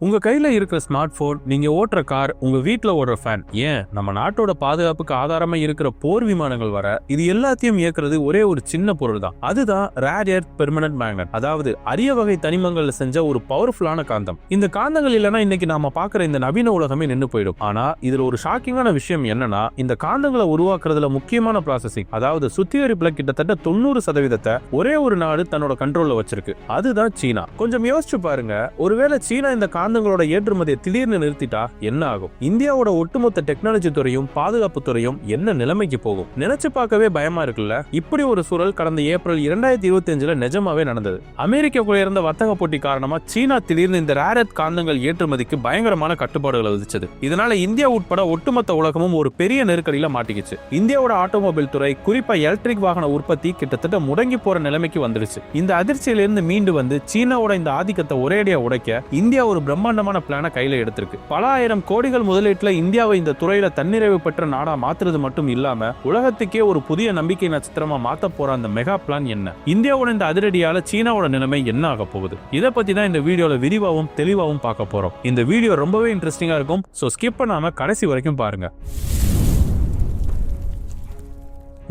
உங்க கையில இருக்கிற ஸ்மார்ட் போன் நீங்க ஓட்டுற கார் உங்க வீட்டுல ஓடுற ஃபேன் ஏன்? நம்ம நாட்டோட பாதுகாப்புக்கு ஆதாரமா இருக்கிற போர் விமானங்கள் வர இது எல்லாத்தையும் இயக்குறது ஒரே ஒரு சின்ன பொருள் தான் அதுதான் ரேர் எர்த் பெர்மனன்ட் மேக்னட் அதாவது அரிய வகை தனிமங்கள்ல செஞ்ச ஒரு பவர்ஃபுல்லான காந்தம். இந்த காந்தங்கள் இல்லைன்னா இன்னைக்கு நாம பாக்குற இந்த நவீன உலகமே நின்று போயிடும். ஆனா இதுல ஒரு ஷாக்கிங்கான விஷயம் என்னன்னா இந்த காந்தங்களை உருவாக்குறதுல முக்கியமான ப்ராசஸிங் அதாவது சுத்திகரிப்புல கிட்டத்தட்ட தொண்ணூறு சதவீதத்தை ஒரே ஒரு நாடு தன்னோட கண்ட்ரோல்ல வச்சிருக்கு. அதுதான் சீனா. கொஞ்சம் யோசிச்சு பாருங்க. ஒருவேளை சீனா இந்த காந்தங்களோட ஏற்றுமதியை திடீர்னு நிறுத்திட்டா என்ன ஆகும்? இந்தியாவோட ஒட்டுமொத்த டெக்னாலஜி துறையும் பாதுகாப்பு துறையும் என்ன நிலைமைக்கு போகும்? நினைச்சு பார்க்கவே பயமா இருக்குல்ல? இப்படி ஒரு சூழல் கடந்த ஏப்ரல் இரண்டாயிரத்தி இருபத்தி அஞ்சுல நிஜமாவே நடந்தது. அமெரிக்காக்குள்ள இருந்த வர்த்தக போட்டி காரணமா சீனா திடீர்னு இந்த ரேரத் காந்தங்கள் ஏற்றுமதிக்கு பயங்கரமான கட்டுப்பாடுகளை விதிச்சது. இதனால இந்தியா உட்பட ஒட்டுமொத்த உலகமும் ஒரு பெரிய நெருக்கடியில மாட்டிக்கிச்சு. இந்தியாவோட ஆட்டோமொபைல் துறை குறிப்பா எலக்ட்ரிக் வாகன உற்பத்தி கிட்டத்தட்ட முடங்கி போற நிலைமைக்கு வந்துடுச்சு. இந்த அதிர்ச்சியிலிருந்து மீண்டு வந்து சீனாவோட இந்த ஆதிக்கத்தை ஒரேடியா உடைக்க இந்தியா ஒரு பிரம்மாண்டமான பிளானை கையில் எடுத்திருக்கு. பல ஆயிரம் கோடிகள் முதலீட்டில் இந்தியாவை இந்த துறையில் தன்னிறைவு பெற்ற நாடா மாற்றுறது மட்டும் இல்லாம உலகத்துக்கே ஒரு புதிய நம்பிக்கை நட்சத்திரமா மாத்த போற அந்த மெகா பிளான் என்ன? இந்தியாவோட இந்த அதிரடியால சீனாவோட நிலைமை என்ன ஆக போகுது? இதை பத்தி தான் இந்த வீடியோல விரிவாகவும் தெளிவாகவும் பார்க்க போறோம். இந்த வீடியோ ரொம்பவே இன்ட்ரெஸ்டிங்கா இருக்கும். ஸோ ஸ்கிப் பண்ணாம கடைசி வரைக்கும் பாருங்க.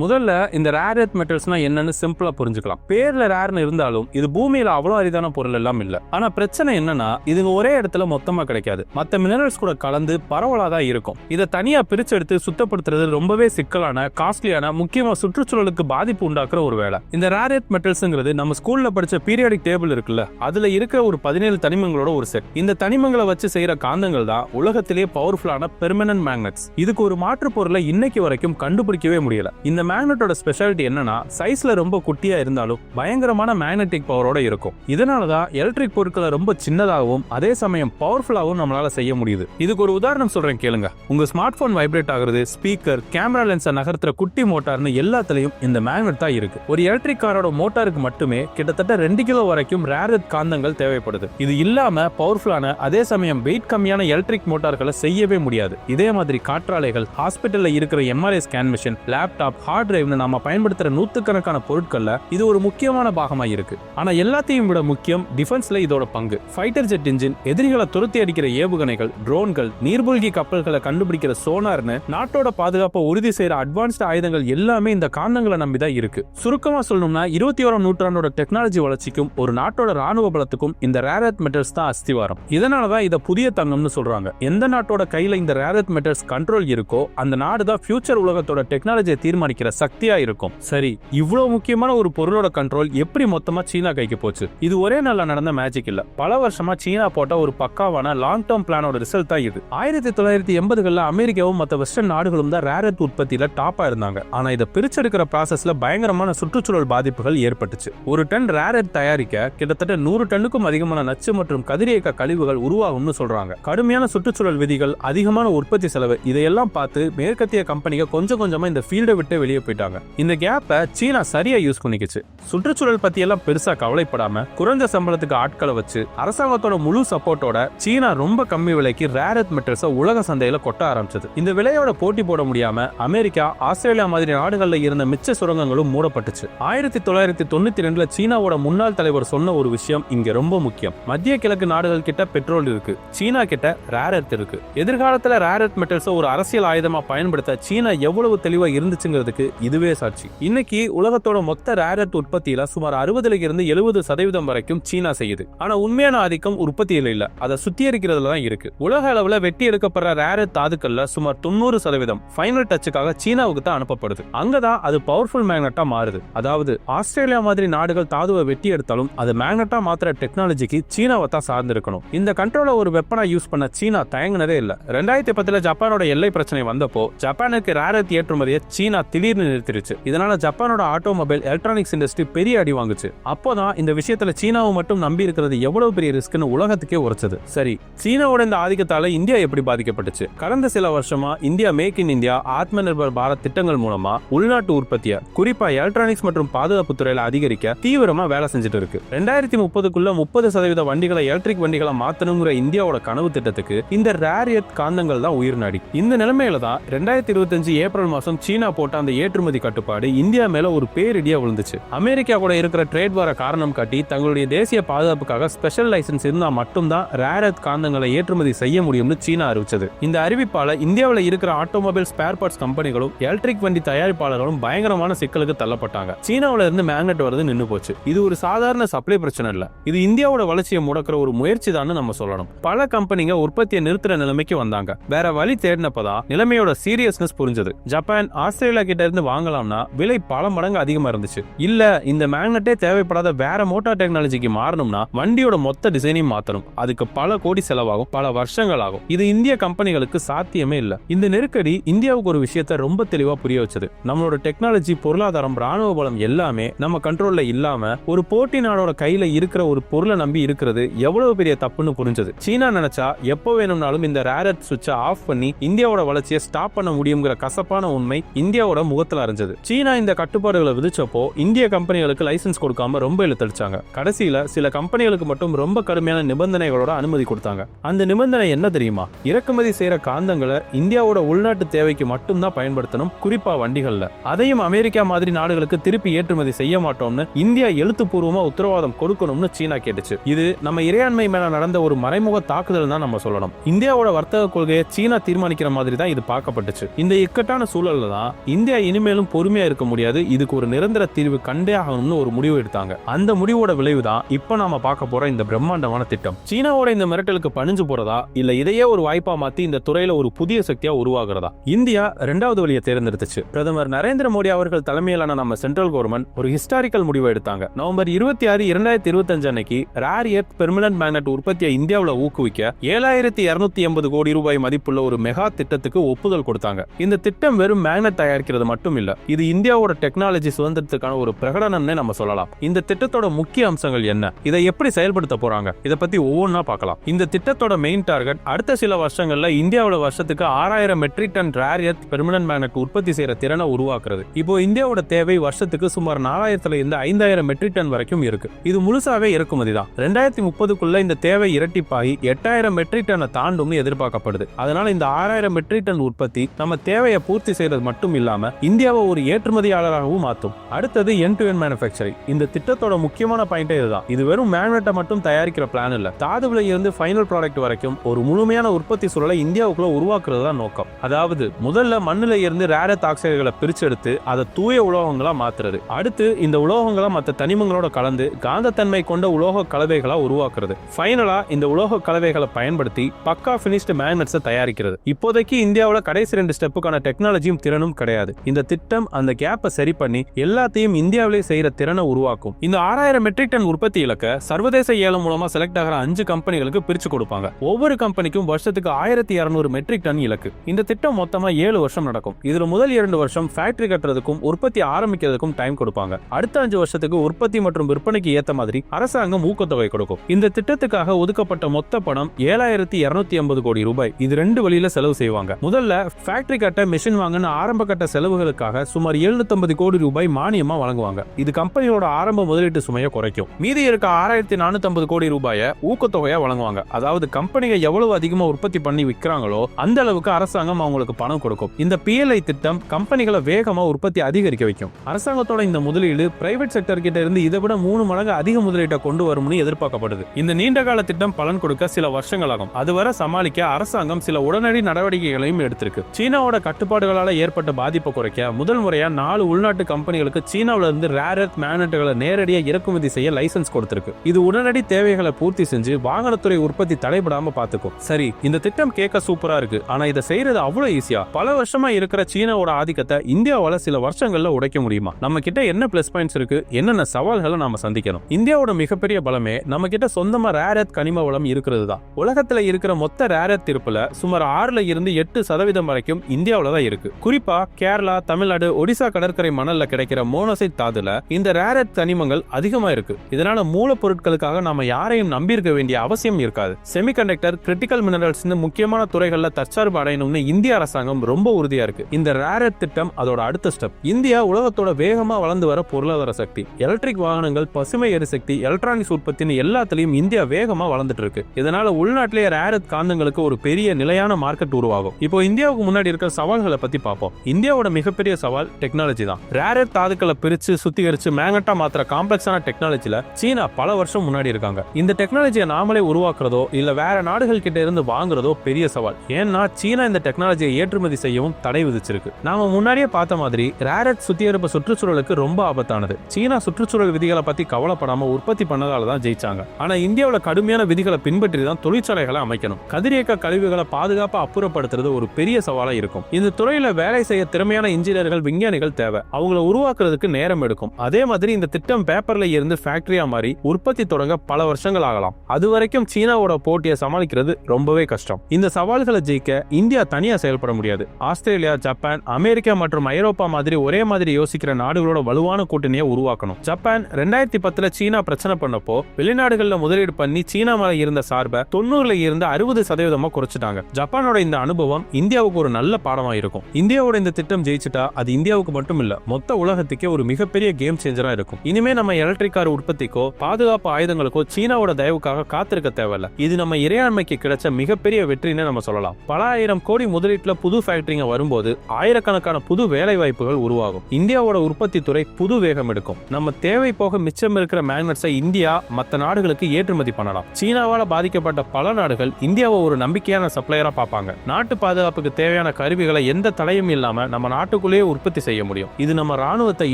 முதல்ல இந்த ரேர் எர்த் மெட்டல்ஸ்னா என்னன்னு சிம்பிளா புரிஞ்சுக்கலாம். பேர்ல ரேர்னு இருந்தாலும் இது பூமியில அவ்வளோ அரிதான பொருள் எல்லாம் இல்ல. ஆனா பிரச்சனை என்னன்னா இதுங்க ஒரே இடத்துல மொத்தமா கிடைக்காது. மத்த மினரல்ஸ் கூட கலந்து பரவலா தான் இருக்கும். இதை தனியா பிரிச்செடுத்து சுத்தப்படுத்துறது ரொம்பவே சிக்கலான காஸ்ட்லியான முக்கியமா சுற்றுச்சூழலுக்கு பாதிப்பு உண்டாக்குற ஒரு வேலை. இந்த ரேர் எர்த் மெட்டல்ஸ்ங்கிறது நம்ம ஸ்கூல்ல படிச்ச பீரியாடிக் டேபிள் இருக்குல்ல அதுல இருக்கிற ஒரு பதினேழு தனிமங்களோட ஒரு செட் இந்த தனிமங்களை வச்சு செய்யற காந்தங்கள் தான் உலகத்திலேயே பவர்ஃபுல்லான பெர்மனன்ட் மேக்னட்ஸ் இதுக்கு ஒரு மாற்று பொருளை இன்னைக்கு வரைக்கும் கண்டுபிடிக்கவே முடியல. இந்த மேக்னெட்டோட ஸ்பெஷாலிட்டி என்னன்னா சைஸ்ல ரொம்ப குட்டியா இருந்தாலும் பயங்கரமான மேக்னெட்டிக் பவரோட இருக்கும். இதனால தான் எலக்ட்ரிக் பொருட்களை ரொம்ப சின்னதாகவும் அதே சமயம் பவர்ஃபுல்லாகவும் நம்மளால செய்ய முடியுது. இதுக்கு ஒரு உதாரணம் சொல்றேன் கேளுங்க. உங்க ஸ்மார்ட் போன் வைப்ரேட் ஆகுறது ஸ்பீக்கர் கேமரா லென்ஸை நகர்த்துற குட்டி மோட்டார்னு எல்லாத்துலயும் இந்த மேக்னெட் தான் இருக்கு. ஒரு எலக்ட்ரிக் காரோட மோட்டாருக்கு மட்டுமே கிட்டத்தட்ட ரெண்டு கிலோ வரைக்கும் ரேரத் காந்தங்கள் தேவைப்படுது. இது இல்லாம பவர்ஃபுல்லான அதே சமயம் வெயிட் கம்மியான எலக்ட்ரிக் மோட்டார்களை செய்யவே முடியாது. இதே மாதிரி காற்றாலைகள் ஹாஸ்பிட்டல்ல இருக்கிற MRI scan machine laptop hard டிரைவ்ல நம்ம பயன்படுத்துற நூத்துக்கணக்கான பொருட்கள்ல இது ஒரு முக்கியமான பாகமா இருக்கு. ஆனா எல்லாத்தையும் விட முக்கியம் டிஃபென்ஸ்ல இதோட பங்கு. ஃபைட்டர் ஜெட் இன்ஜின் எதிரிகளை துரத்தி அடிக்கிற ஏவுகணைகள் ட்ரோன்கள் நீர்மூழ்கி கப்பல்களை கண்டுபிடிக்கிற சோனார்னு நாட்டோட பாதுகாப்பை உறுதி செய்யற அட்வான்ஸ்ட் ஆயுதங்கள் எல்லாமே இந்த காந்தங்களை நம்பி தான் இருக்கு. சுருக்கமா சொல்லணும்னா இருபத்தி ஓராம் நூற்றாண்டோட டெக்னாலஜி வளர்ச்சிக்கும் ஒரு நாட்டோட ராணுவ பலத்துக்கும் இந்த ரேரத் மெட்டல்ஸ் தான் அஸ்திவாரம். இதனாலதான் இதை புதிய தங்கம்னு சொல்றாங்க. எந்த நாட்டோட கையில இந்த ரேரத் மெட்டல்ஸ் கண்ட்ரோல் இருக்கோ அந்த நாடு தான் ஃபியூச்சர் உலகத்தோட டெக்னாலஜியை தீர்மானிக்கிற சக்தியா இருக்கும். சரி இவ்வளவு முக்கியமான ஒரு பொருளோட கண்ட்ரோல் எப்படி மொத்தமா சீனா கைக்கு போச்சு? இது ஒரே நாள்ல நடந்த மேஜிக் இல்ல. பல வருஷமா சீனா போட்ட ஒரு பக்காவான லாங் டேர்ம் பிளானோட ரிசல்ட் தான் இது. ஆயிரத்தி தொள்ளாயிரத்தி எண்பதுகள்ல அமெரிக்காவும் மற்ற வெஸ்டர்ன் நாடுகளும் தான் ரேரத் உற்பத்தியில டாப்பா இருந்தாங்க. ஆனா இதை பிரிச்செடுக்கிற ப்ராசஸ்ல பயங்கரமான சுற்றுச்சூழல் பாதிப்புகள் ஏற்பட்டுச்சு. ஒரு டன் ரேரத் தயாரிக்க கிட்டத்தட்ட நூறு டன்னுக்கும் அதிகமான நச்சு மற்றும் கதிரியக்க கழிவுகள் உருவாகும்னு சொல்றாங்க. கடுமையான சுற்றுச்சூழல் விதிகள் அதிகமான உற்பத்தி செலவு இதையெல்லாம் பார்த்து மேற்கத்திய கம்பெனிகள் கொஞ்சம் கொஞ்சமா இந்த ஃபீல்டை விட்டு வெளியே வெளியே போயிட்டாங்க. இந்த கேப்பை சீனா சரியா யூஸ் பண்ணிக்கிச்சு. சுற்றுச்சூழல் பத்தி எல்லாம் பெருசா கவலைப்படாம குறைஞ்ச சம்பளத்துக்கு ஆட்களை வச்சு அரசாங்கத்தோட முழு சப்போர்ட்டோட சீனா ரொம்ப கம்மி விலைக்கு ரேரத் மெட்டல்ஸை உலக சந்தையில கொட்ட ஆரம்பிச்சது. இந்த விலையோட போட்டி போட முடியாம அமெரிக்கா ஆஸ்திரேலியா மாதிரி நாடுகள்ல இருந்த மிச்ச சுரங்கங்களும் மூடப்பட்டுச்சு. ஆயிரத்தி தொள்ளாயிரத்தி தொண்ணூத்தி ரெண்டுல சீனாவோட முன்னாள் தலைவர் சொன்ன ஒரு விஷயம் இங்க ரொம்ப முக்கியம். மத்திய கிழக்கு நாடுகள் கிட்ட பெட்ரோல் இருக்கு சீனா கிட்ட ரேரத் இருக்கு. எதிர்காலத்துல ரேரத் மெட்டல்ஸை ஒரு அரசியல் ஆயுதமா பயன்படுத்த சீனா எவ்வளவு தெளிவா இருந்துச்சுங்கிறது இருந்துச்சுங்கிறதுக்கு இதுவே சாட்சி. இன்னைக்கு உலகத்தோட மொத்த ரேரத் உற்பத்தியில சுமார் அறுபதுல இருந்து எழுபது சதவீதம் வரைக்கும் சீனா செய்யுது. ஆனா உண்மையான ஆதிக்கம் உற்பத்தியில இல்ல. அதை சுத்திகரிக்கிறதுல தான் இருக்கு. உலக அளவுல வெட்டி எடுக்கப்படுற ரேரத் தாதுக்கள்ல சுமார் தொண்ணூறு சதவீதம் ஃபைனல் டச்சுக்காக சீனாவுக்கு தான் அனுப்பப்படுது. அங்கதான் அது பவர்ஃபுல் மேக்னட்டா மாறுது. அதாவது ஆஸ்திரேலியா மாதிரி நாடுகள் தாதுவை வெட்டி எடுத்தாலும் அது மேக்னட்டா மாத்திர டெக்னாலஜிக்கு சீனாவை தான் சார்ந்திருக்கணும். இந்த கண்ட்ரோல ஒரு வெப்பனா யூஸ் பண்ண சீனா தயங்கினதே இல்ல. ரெண்டாயிரத்தி பத்துல ஜப்பானோட எல்லை பிரச்சனை வந்தப்போ ஜப்பானுக்கு ரேரத் ஏற்றுமதியை சீனா திடீர்னு நிறுத்திடுச்சு இதனால ஜப்பானோட ஆட்டோமொபைல் எலக்ட்ரானிக்ஸ் இண்டஸ்ட்ரி பெரிய அடி வாங்குச்சு. அப்போதான் இந்த விஷயத்துல சீனாவை மட்டும் நம்பி இருக்கிறது எவ்வளவு பெரிய ரிஸ்க்னு உலகத்துக்கே உரைச்சது. சரி சீனாவோட இந்த ஆதிக்கத்தால இந்தியா எப்படி பாதிக்கப்பட்டுச்சு? கடந்த சில வருஷமா இந்தியா மேக் இன் இந்தியா ஆத்ம நிர்பர் பாரத் திட்டங்கள் மூலமா உள்நாட்டு உற்பத்தியை குறிப்பா எலக்ட்ரானிக்ஸ் மற்றும் பாதுகாப்பு துறையில அதிகரிக்க தீவிரமா வேலை செஞ்சுட்டு இருக்கு. ரெண்டாயிரத்தி முப்பதுக்குள்ள முப்பது சதவீத வண்டிகளை எலக்ட்ரிக் வண்டிகளை மாத்தணுங்கிற இந்தியாவோட கனவு திட்டத்துக்கு இந்த ரேரியத் காந்தங்கள் தான் உயிர் நாடி. இந்த நிலைமையில தான் ரெண்டாயிரத்தி இருபத்தஞ்சு ஏப்ரல் மாசம் சீனா போட்ட அந்த ஏற்றுமதி கட்டுப்பாடு இந்தியா மேல ஒரு பேரிடியா விழுந்துச்சு. அமெரிக்கா கூட இருக்கிற ட்ரேட் வார காரணம் காட்டி தங்களுடைய தேசிய பாதுகாப்புக்காக ஸ்பெஷல் லைசன்ஸ் இருந்தா மட்டும்தான் ரேர் எர்த் காந்தங்களை ஏற்றுமதி செய்ய முடியும்னு சீனா அறிவிச்சது. இந்த அறிவிப்பால இந்தியாவில் இருக்கிற ஆட்டோமொபைல் ஸ்பேர் பார்ட்ஸ் கம்பெனிகளும் எலக்ட்ரிக் வண்டி தயாரிப்பாளர்களும் பயங்கரமான சிக்கலுக்கு தள்ளப்பட்டாங்க. சீனாவுல இருந்து மேக்னெட் வரது நின்னு போச்சு. இது ஒரு சாதாரண சப்ளை பிரச்சனை இல்ல. இது இந்தியாவோட வளர்ச்சியை முடக்கிற ஒரு முயற்சி தான் நம்ம சொல்லணும். பல கம்பெனிங்க உற்பத்தியை நிறுத்துற நிலைமைக்கு வந்தாங்க. வேற வழி தேடினப்பதான் நிலைமையோட சீரியஸ்னஸ் புரிஞ்சது. ஜப்பான் ஆஸ்திரேலியா கிட்ட இருந்து வாங்கலாம்னா விலை பல மடங்கு அதிகமா இருந்துச்சு. இல்ல இந்த மேக்னெட்டே தேவைப்படாத வேற மோட்டார் டெக்னாலஜிக்கு மாறணும்னா வண்டியோட மொத்த டிசைனையும் மாத்தணும். அதுக்கு பல கோடி செலவாகும் பல வருஷங்கள் ஆகும். இது இந்திய கம்பெனிகளுக்கு சாத்தியமே இல்ல. இந்த நெருக்கடி இந்தியாவுக்கு ஒரு விஷயத்த ரொம்ப தெளிவா புரிய வச்சது. நம்மளோட டெக்னாலஜி பொருளாதாரம் ராணுவ பலம் எல்லாமே நம்ம கண்ட்ரோல்ல இல்லாம ஒரு போட்டி நாடோட கையில இருக்கிற ஒரு பொருளை நம்பி இருக்கிறது எவ்வளவு பெரிய தப்புன்னு புரிஞ்சது. சீனா நினைச்சா எப்போ வேணும்னாலும் இந்த ரேரட் சுவிட்சை ஆஃப் பண்ணி இந்தியாவோட வளர்ச்சியை ஸ்டாப் பண்ண முடியுங்கிற கசப்பான உண்மை இந்தியாவோட முகத்தில் அறிஞ்சது சீனா இந்த கட்டுப்பாடுகளை விதிச்சப்போ இந்திய கம்பெனிகளுக்கு லைசன்ஸ் கொடுக்காம ரொம்ப இழுத்தடிச்சாங்க. கடைசியில சில கம்பெனிகளுக்கு மட்டும் ரொம்ப கடுமையான நிபந்தனைகளோட அனுமதி கொடுத்தாங்க. அந்த நிபந்தனை என்ன தெரியுமா? இறக்குமதி செய்யற காந்தங்களை இந்தியாவோட உள்நாட்டு தேவைக்கு மட்டும்தான் பயன்படுத்தணும் குறிப்பா வண்டிகள்ல. அதையும் அமெரிக்கா மாதிரி நாடுகளுக்கு திருப்பி ஏற்றுமதி செய்ய மாட்டோம்னு இந்தியா எழுத்துப்பூர்வமா உத்தரவாதம் கொடுக்கணும்னு சீனா கேட்டுச்சு. இது நம்ம இறையாண்மை மேல நடந்த ஒரு மறைமுக தாக்குதல் தான் நம்ம சொல்லணும். இந்தியாவோட வர்த்தக கொள்கையை சீனா தீர்மானிக்கிற மாதிரி தான் இது பார்க்கப்பட்டுச்சு. இந்த இக்கட்டான சூழல்ல தான் இந்தியா இனிமேலும் பொறுமையா இருக்க முடியாது. இதுக்கு ஒரு நிரந்தர தீர்வு கண்டே ஆகணும்னு ஒரு முடிவு எடுத்தாங்க. அந்த முடிவோட விளைவு தான் இப்ப நாம பார்க்க போற இந்த பிரம்மாண்டமான திட்டம். சீனாவோட இந்த மிரட்டலுக்கு பணிஞ்சு போறதா? இல்ல இதையே ஒரு வாய்ப்பா மாத்தி இந்த துறையில ஒரு புதிய சக்தியா உருவாகிறதா இந்தியா ரெண்டாவது வழியை தேர்ந்தெடுத்துச்சு. பிரதமர் நரேந்திர மோடி அவர்கள் தலைமையிலான நம்ம சென்ட்ரல் கவர்மெண்ட் ஒரு ஹிஸ்டாரிக்கல் முடிவு எடுத்தாங்க. நவம்பர் இருபத்தி ஆறு இரண்டாயிரத்தி இருபத்தஞ்சு அன்னைக்கு ரேர் எர்த் பெர்மனன்ட் மேக்னட் உற்பத்தியை இந்தியாவில் ஊக்குவிக்க ஏழாயிரத்தி இருநூத்தி எண்பது கோடி ரூபாய் மதிப்புள்ள ஒரு மெகா திட்டத்துக்கு ஒப்புதல் கொடுத்தாங்க. இந்த திட்டம் வெறும் மேக்னெட் தயாரிக்கிறது மட்டும் இல்ல இது இந்தியாவோட டெக்னாலஜி சுதந்திரத்துக்கான ஒரு பிரகடனம்னே நம்ம சொல்லலாம். இந்த திட்டத்தோட முக்கிய அம்சங்கள் என்ன? இதை எப்படி செயல்படுத்த போறாங்க? இதை பத்தி ஒவ்வொன்றா பார்க்கலாம். இந்த திட்டத்தோட மெயின் டார்கெட் அடுத்த சில வருஷங்கள்ல இந்தியாவோட வருஷத்துக்கு ஆறாயிரம் metric ton rare earth permanent magnet உற்பத்தி செய்யற திறனை உருவாக்குறது. இப்போ இந்தியாவோட தேவை வருஷத்துக்கு சுமார் நாலாயிரத்துல இருந்து ஐந்தாயிரம் மெட்ரிக் டன் வரைக்கும் இருக்கு. இது முழுசாவே இறக்குமதி தான். ரெண்டாயிரத்தி முப்பதுக்குள்ள இந்த தேவை இரட்டிப்பாகி எட்டாயிரம் மெட்ரிக் டனை தாண்டும்னு எதிர்பார்க்கப்படுது. அதனால இந்த ஆறாயிரம் மெட்ரிக் டன் உற்பத்தி நம்ம தேவையை பூர்த்தி செய்யறது மட்டும் இல்லாம இந்தியாவை ஒரு ஏற்றுமதியாளராகவும் மாற்றும். அடுத்தது என் டு என் மேனுஃபேக்சரிங் இந்த திட்டத்தோட முக்கியமான பாயிண்டே இதுதான். இது வெறும் மேக்னெட்டை மட்டும் தயாரிக்கிற பிளான் இல்ல. தாதுவில இருந்து ஃபைனல் ப்ராடக்ட் வரைக்கும் ஒரு முழுமையான உற்பத்தி சூழலை இந்தியாவுக்குள்ள உருவாக்குறது தான் நோக்கம். அதாவது முதல்ல மண்ணில இருந்து ரேரத் ஆக்சைடுகளை பிரிச்செடுத்து அதை தூய உலோகங்களா மாத்துறது. அடுத்து இந்த உலோகங்களை மற்ற தனிமங்களோட கலந்து காந்தத்தன்மை கொண்ட உலோக கலவைகளா உருவாக்குறது. ஃபைனலா இந்த உலோக கலவைகளை பயன்படுத்தி பக்கா பினிஷ்டு மேக்னட்ஸை தயாரிக்கிறது. இப்போதைக்கு இந்தியாவில் கடைசி ரெண்டு ஸ்டெப்புக்கான டெக்னாலஜியும் திறனும் கிடையாது. இந்த திட்டம் அந்த கேப்பை சரி பண்ணி எல்லாத்தையும் இந்தியாவிலே செய்யற திறனை உருவாக்கும். இந்த ஆறாயிரம் மெட்ரிக் டன் உற்பத்தி இலக்க சர்வதேச ஏலம் மூலமா செலக்ட் ஆகிற அஞ்சு கம்பெனிகளுக்கு பிரிச்சு கொடுப்பாங்க. ஒவ்வொரு கம்பெனிக்கும் வருஷத்துக்கு ஆயிரத்தி இரநூறு மெட்ரிக் டன் இலக்கு. இந்த திட்டம் மொத்தமா ஏழு வருஷம் நடக்கும். இதுல முதல் இரண்டு வருஷம் ஃபேக்டரி கட்டுறதுக்கும் உற்பத்தி ஆரம்பிக்கிறதுக்கும் டைம் கொடுப்பாங்க. அடுத்த அஞ்சு வருஷத்துக்கு உற்பத்தி மற்றும் விற்பனைக்கு ஏத்த மாதிரி அரசாங்கம் ஊக்கத்தொகை கொடுக்கும். இந்த திட்டத்துக்காக ஒதுக்கப்பட்ட மொத்த பணம் ஏழாயிரத்தி இருநூத்தி ஐம்பது கோடி ரூபாய். இது ரெண்டு வழியில செலவு செய்வாங்க. முதல்ல ஃபேக்டரி கட்ட மிஷின் வாங்கின ஆரம்ப கட்ட செலவு செலவுகளுக்காக சுமார் 750 கோடி ரூபாய் மானியமா வழங்குவாங்க. இது கம்பெனியோட ஆரம்ப முதலீட்டு சுமையை குறைக்கும். மீதி இருக்க ஆறாயிரத்தி நானூத்தி கோடி ரூபாயை ஊக்கத்தொகையா வழங்குவாங்க. அதாவது கம்பெனிகள் எவ்வளவு அதிகமா உற்பத்தி பண்ணி விற்கிறாங்களோ அந்த அளவுக்கு அரசாங்கம் அவங்களுக்கு பணம் கொடுக்கும். இந்த பிஎல்ஐ திட்டம் கம்பெனிகளை வேகமா உற்பத்தி அதிகரிக்க வைக்கும். அரசாங்கத்தோட இந்த முதலீடு பிரைவேட் செக்டர் கிட்ட இருந்து இதை விட மூணு மடங்கு அதிக முதலீட்டை கொண்டு வரும்னு எதிர்பார்க்கப்படுது. இந்த நீண்ட கால திட்டம் பலன் கொடுக்க சில வருஷங்கள் ஆகும் அதுவரை சமாளிக்க அரசாங்கம் சில உடனடி நடவடிக்கைகளையும் எடுத்திருக்கு. சீனாவோட கட்டுப்பாடுகளால ஏற்பட்ட பாதிப்பை குறைக்க முதல் முறையாக நாலு உள்நாட்டு கம்பெனிகளுக்கு சீனாவுல இருந்து ரேர் எர்த் மேக்னெட்டுகளை இறக்குமதி செய்ய லைசன்ஸ் கொடுத்திருக்கு. இது உடனடி தேவைகளை பூர்த்தி செஞ்சு வாகனத்துறை உற்பத்தி தடைபடாம பார்த்துக்கும். சரி இந்த திட்டம் கேட்க சூப்பரா இருக்கு. ஆனா இதை செய்யறது அவ்வளவு ஈஸியா பல வருஷமா இருக்கிற சீனாவோட ஆதிக்கத்தை இந்தியாவால சில வருஷங்கள்ல உடைக்க முடியுமா? நம்ம கிட்ட என்ன பிளஸ் பாயிண்ட்ஸ் இருக்கு? என்னென்ன சவால்களை நாம சந்திக்கணும்? இந்தியாவோட மிகப்பெரிய பலமே நம்ம கிட்ட சொந்தமா ரேரத் கனிம வளம் இருக்கிறது தான் உலகத்துல இருக்கிற மொத்த ரேரத் இருப்புல சுமார் ஆறுல இருந்து எட்டு சதவீதம் வரைக்கும் இந்தியாவில தான் இருக்கு. குறிப்பா கேரளா தமிழ்நாடு ஒடிசா கடற்கரை மணல்ல கிடைக்கிற மோனோசைட் தாதுல இந்த ரேர் தனிமங்கள் அதிகமா இருக்கு. இதனால மூலப்பொருட்களுக்காக நாம யாரையும் நம்பியிருக்க வேண்டிய அவசியம் இருக்காது. செமிகண்டக்டர் கிரிட்டிக்கல் மினரல்ஸ் முக்கியமான துறைகள்ல தற்சார்பு அடையணும்னு இந்திய அரசாங்கம் ரொம்ப உறுதியா இருக்கு. இந்த ரேர் திட்டம் அதோட அடுத்த ஸ்டெப் இந்தியா உலகத்தோட வேகமா வளர்ந்து வர பொருளாதார சக்தி எலக்ட்ரிக் வாகனங்கள் பசுமை எரிசக்தி எலக்ட்ரானிக்ஸ் உற்பத்தின்னு எல்லாத்துலயும் இந்தியா வேகமா வளர்ந்துட்டு இருக்கு. இதனால உள்நாட்டிலேயே ரேரத் காந்தங்களுக்கு ஒரு பெரிய நிலையான மார்க்கெட் உருவாகும். இப்போ இந்தியாவுக்கு முன்னாடி இருக்கிற சவால்களை பத்தி பார்ப்போம். இந்தியாவோட மிக மிகப்பெரிய சவால் டெக்னாலஜி தான். ரேரர் தாதுக்களை பிரிச்சு சுத்திகரிச்சு மேங்கட்டா மாத்திர காம்ப்ளெக்ஸான டெக்னாலஜியில் சீனா பல வருஷம் முன்னாடி இருக்காங்க. இந்த டெக்னாலஜியை நாமளே உருவாக்குறதோ இல்ல வேற நாடுகள் கிட்ட இருந்து வாங்குறதோ பெரிய சவால். ஏன்னா சீனா இந்த டெக்னாலஜியை ஏற்றுமதி செய்யவும் தடை விதிச்சிருக்கு. நாம முன்னாடியே பார்த்த மாதிரி ரேரட் சுத்திகரிப்பு சுற்றுச்சூழலுக்கு ரொம்ப ஆபத்தானது. சீனா சுற்றுச்சூழல் விதிகளை பத்தி கவலைப்படாம உற்பத்தி பண்ணதால தான் ஜெயிச்சாங்க. ஆனா இந்தியாவில் கடுமையான விதிகளை பின்பற்றி தான் தொழிற்சாலைகளை அமைக்கணும். கதிரியக்க கழிவுகளை பாதுகாப்பா அப்புறப்படுத்துறது ஒரு பெரிய சவாலா இருக்கும். இந்த துறையில வேலை செய்ய திறமையான இன்ஜினியர்கள் விஞ்ஞானிகள் தேவை. அவங்கள உருவாக்குறதுக்கு நேரம் எடுக்கும். அதே மாதிரி இந்த திட்டம் பேப்பர்ல இருந்து ஃபேக்டரியா மாறி உற்பத்தி தொடங்க பல வருஷங்கள் ஆகலாம். அது வரைக்கும் சீனாவோட போட்டியை சமாளிக்கிறது ரொம்பவே கஷ்டம். இந்த சவால்களை ஜெயிக்க இந்தியா தனியா செயல்பட முடியாது. ஆஸ்திரேலியா ஜப்பான் அமெரிக்கா மற்றும் ஐரோப்பா மாதிரி ஒரே மாதிரி யோசிக்கிற நாடுகளோட வலுவான கூட்டணியை உருவாக்கணும். ஜப்பான் ரெண்டாயிரத்தி பத்துல சீனா பிரச்சனை பண்ணப்போ வெளிநாடுகளில் முதலீடு பண்ணி சீனா மேல இருந்த சார்பை தொண்ணூறுல இருந்து அறுபது சதவீதமா குறைச்சிட்டாங்க. ஜப்பானோட இந்த அனுபவம் இந்தியாவுக்கு ஒரு நல்ல பாடமா இருக்கும். இந்தியாவோட இந்த திட்டம் ஜெயிச்சு ஜெயிச்சுட்டா அது இந்தியாவுக்கு மட்டும் இல்ல மொத்த உலகத்துக்கே ஒரு மிகப்பெரிய கேம் சேஞ்சரா இருக்கும். இனிமே நம்ம எலக்ட்ரிக் கார் உற்பத்திக்கோ பாதுகாப்பு ஆயுதங்களுக்கோ சீனாவோட தயவுக்காக காத்திருக்க தேவையில்ல. இது நம்ம இறையாண்மைக்கு கிடைச்ச மிகப்பெரிய வெற்றின்னு நம்ம சொல்லலாம். பல ஆயிரம் கோடி முதலீட்டுல புது ஃபேக்டரிங்க வரும்போது ஆயிரக்கணக்கான புது வேலை வாய்ப்புகள் உருவாகும். இந்தியாவோட உற்பத்தி துறை புது வேகம் எடுக்கும். நம்ம தேவை போக மிச்சம் இருக்கிற மேக்னட்ஸை இந்தியா மற்ற நாடுகளுக்கு ஏற்றுமதி பண்ணலாம். சீனாவால பாதிக்கப்பட்ட பல நாடுகள் இந்தியாவை ஒரு நம்பிக்கையான சப்ளையரா பார்ப்பாங்க. நாட்டு பாதுகாப்புக்கு தேவையான கருவிகளை எந்த தடையும் இல்லாம நம்ம நாட்டு நாட்டுக்குள்ளேயே உற்பத்தி செய்ய முடியும். இது நம்ம ராணுவத்தை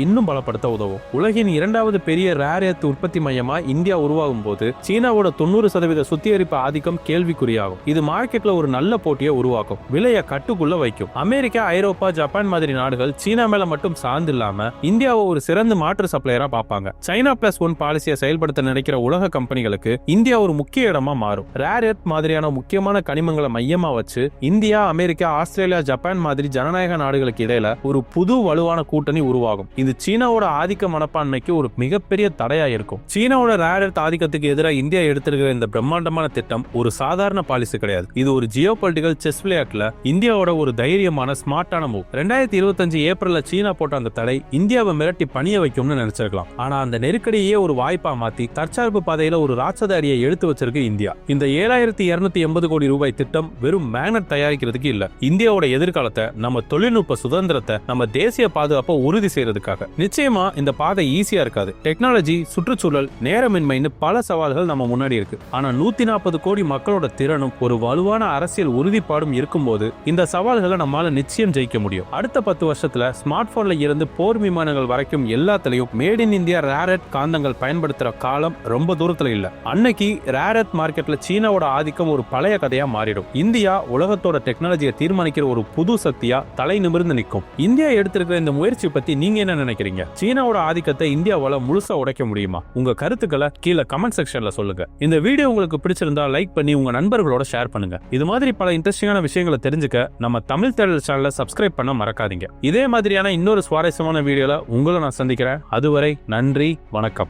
இன்னும் பலப்படுத்த உதவும். உலகின் இரண்டாவது பெரிய ரேர் எர்த் உற்பத்தி மையமா இந்தியா உருவாகும் போது சீனாவோட தொண்ணூறு சதவீத சுத்திகரிப்பு ஆதிக்கம் கேள்விக்குறியாகும். இது மார்க்கெட்ல ஒரு நல்ல போட்டியை உருவாக்கும். விலையை கட்டுக்குள்ள வைக்கும். அமெரிக்கா ஐரோப்பா ஜப்பான் மாதிரி நாடுகள் சீனா மேல மட்டும் சார்ந்து இல்லாம இந்தியாவை ஒரு சிறந்த மாற்று சப்ளையரா பார்ப்பாங்க. சைனா பிளஸ் ஒன் பாலிசியை செயல்படுத்த நினைக்கிற உலக கம்பெனிகளுக்கு இந்தியா ஒரு முக்கிய இடமா மாறும். ரேர் எர்த் மாதிரியான முக்கியமான கனிமங்களை மையமா வச்சு இந்தியா அமெரிக்கா ஆஸ்திரேலியா ஜப்பான் மாதிரி ஜனநாயக நாடுகளுக்கு இடையில ஒரு புது வலுவான கூட்டணி உருவாகும். இது சீனாவோட ஆதிக்க மனப்பான்மைக்கு ஒரு மிகப்பெரிய தடையா இருக்கும். சீனாவோட ரேர் எர்த் ஆதிக்கத்துக்கு எதிராக இந்தியா எடுத்திருக்கிற இந்த பிரம்மாண்டமான திட்டம் ஒரு சாதாரண பாலிசி கிடையாது. இது ஒரு ஜியோ பொலிட்டிக்கல் செஸ் விளையாட்டுல இந்தியாவோட ஒரு தைரியமான ஸ்மார்ட்டான மூவ் ரெண்டாயிரத்தி இருபத்தஞ்சு ஏப்ரல்ல சீனா போட்ட அந்த தடை இந்தியாவை மிரட்டி பணிய வைக்கும்னு நினைச்சிருக்கலாம். ஆனா அந்த நெருக்கடியே ஒரு வாய்ப்பா மாத்தி தற்சார்பு பாதையில ஒரு ராட்சத அடியை எடுத்து வச்சிருக்கு இந்தியா. இந்த ஏழாயிரத்தி இருநூத்தி எண்பது கோடி ரூபாய் திட்டம் வெறும் மேக்னட் தயாரிக்கிறதுக்கு இல்ல. இந்தியாவோட எதிர்காலத்தை நம்ம தொழில்நுட்ப சுதந்திர சுதந்திரத்தை நம்ம தேசிய பாதுகாப்பை உறுதி செய்யறதுக்காக. நிச்சயமா இந்த பாதை ஈஸியா இருக்காது. டெக்னாலஜி சுற்றுச்சூழல் நேரமின்மைன்னு பல சவால்கள் நம்ம முன்னாடி இருக்கு. ஆனா நூத்தி நாற்பது கோடி மக்களோட திறனும் ஒரு வலுவான அரசியல் உறுதிப்பாடும் இருக்கும்போது இந்த சவால்களை நம்மளால நிச்சயம் ஜெயிக்க முடியும். அடுத்த பத்து வருஷத்துல ஸ்மார்ட் போன்ல இருந்து போர் விமானங்கள் வரைக்கும் எல்லாத்துலயும் மேட் இன் இந்தியா ரேரட் காந்தங்கள் பயன்படுத்துற காலம் ரொம்ப தூரத்துல இல்ல. அன்னைக்கு ரேரட் மார்க்கெட்ல சீனாவோட ஆதிக்கம் ஒரு பழைய கதையா மாறிடும். இந்தியா உலகத்தோட டெக்னாலஜியை தீர்மானிக்கிற ஒரு புது சக்தியா தலை நிமிர்ந்து நிற்கும். இந்தியா எடுத்திருக்கிற இந்த முயற்சி பத்தி நீங்க என்ன நினைக்கிறீங்க? சீனாவோட ஆதிக்கத்தை இந்தியாவால முழுசா உடைக்க முடியுமா? உங்க கருத்துக்களை கீழே கமெண்ட் செக்ஷன்ல சொல்லுங்க. இந்த வீடியோ உங்களுக்கு பிடிச்சிருந்தா லைக் பண்ணி உங்க நண்பர்களோட ஷேர் பண்ணுங்க. இது மாதிரி பல இன்ட்ரெஸ்டிங்கான விஷயங்களை தெரிஞ்சுக்க நம்ம தமிழ் தேடல் சேனலை சப்ஸ்கிரைப் பண்ண மறக்காதீங்க. இதே மாதிரியான இன்னொரு சுவாரஸ்யமான வீடியோல உங்களை நான் சந்திக்கிறேன். அதுவரை நன்றி வணக்கம்.